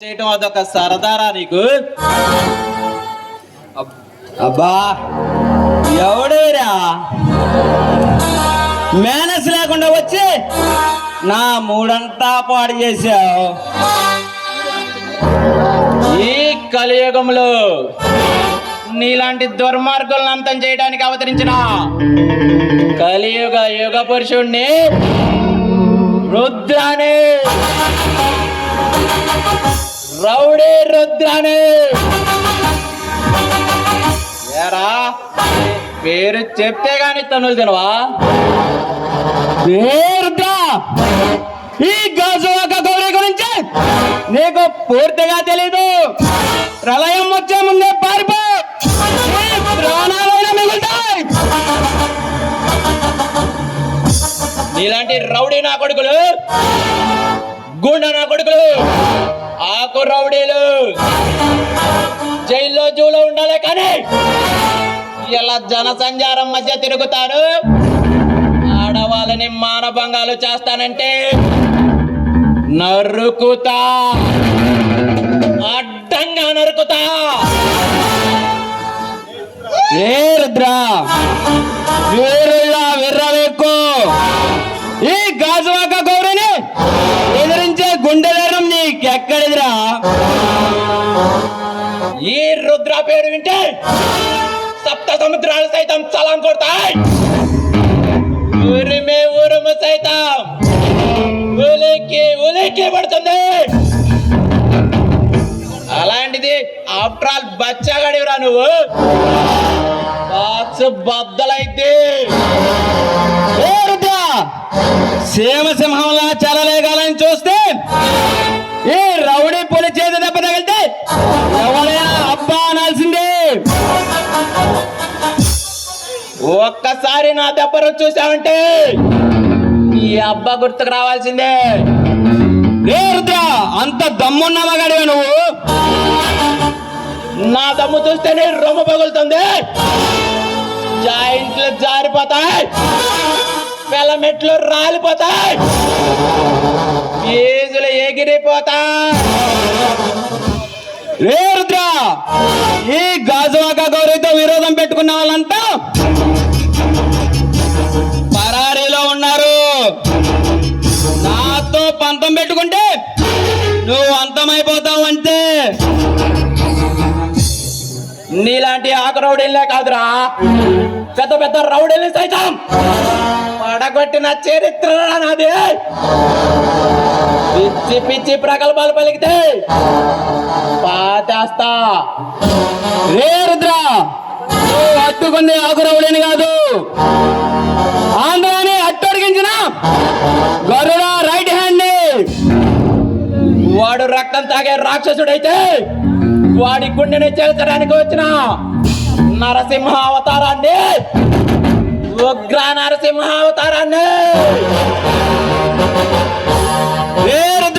చేయటం అదొక సరదారా నీకు? అబ్బా ఎవడేరా? మేనస్ లేకుండా వచ్చి నా మూడంతా పాడు చేశావు. ఈ కలియుగంలో నీలాంటి దుర్మార్గులను అంతం చేయడానికి అవతరించిన కలియుగ యుగ పురుషుణ్ణి రౌడీ రుద్రాని ఏరా? పేరు చెప్తే గాని తనులు తినవా? పేరుదా ఈ గాజువాక గౌరీ గురించి నీకు పూర్తిగా తెలీదు. ప్రళయం వచ్చే ముందే పారిపో. నీ ప్రాణాలైనా మిగులుతాయి. నీలాంటి రౌడీ నా కొడుకులు గుండె నా కొడుకులు. ఆకు రౌడీలు. జైల్లో జూలో ఉండాలి కానీ ఇలా జన సంచారం మధ్య తిరుగుతారు. ఆడవాళ్ళని మానభంగాలు చేస్తానంటే నరుకుతా. అడ్డంగా నరుకుతా. ఏ రుద్రా? వీరుల్లా ఈ రుద్ర పేరు వింటే సప్త సముద్రాలు సైతం చలం కొడతాయి. ఉరిమే ఉరుము సైతం. ఉలికి ఉలికి పడుతుంది. అలాంటిది ఆఫ్టర్ ఆల్ బచ్చగాడివిరా నువ్వు. బాక్స్ బద్దలైతే. ఏ సింహంలా చలలేగాలని చూస్తే ఈ రౌడీ పులి చేతి దెబ్బ తగిలితే ఒక్కసారి నా దెబ్బ రుచి చూసావంటే ఈ అబ్బా గుర్తుకు రావాల్సిందే. రే రుద్ర అంత దమ్మున్న మగాడివా నువ్వు. నా దమ్ము చూస్తేనే రొమ్మ పగులుతుంది. జాయింట్లు జారిపోతాయి. మెట్లు రాలిపోతాయి. ఫీజులు ఎగిరిపోతాయి. రే ఈ గాజువాక గౌరవతో విరోధం పెట్టుకున్న వాళ్ళంతా పరారీలో ఉన్నారు. నాతో పంతం పెట్టుకుంటే నువ్వు అంతమైపోతావు అంతే నీలాంటి ఆకు రౌడీలే కాదురా. పెద్ద పెద్ద రౌడీల్ని సైతం పడగొట్టిన చరిత్ర నాది. పిచ్చి పిచ్చి ప్రగల్భాలు పలికితే పాతేస్తా. రే రుద్ర నువ్వు హత్తుకుంది కాదు. ఆంధ్రాని అట్టడిగించిన గరుడ రైట్ హ్యాండ్ వాడు రక్తం తాగే రాక్షసుడైతే వాడి గుండెని చేల్చడానికి వచ్చిన నరసింహ అవతారాన్ని ఉగ్ర నరసింహ అవతారాన్ని beira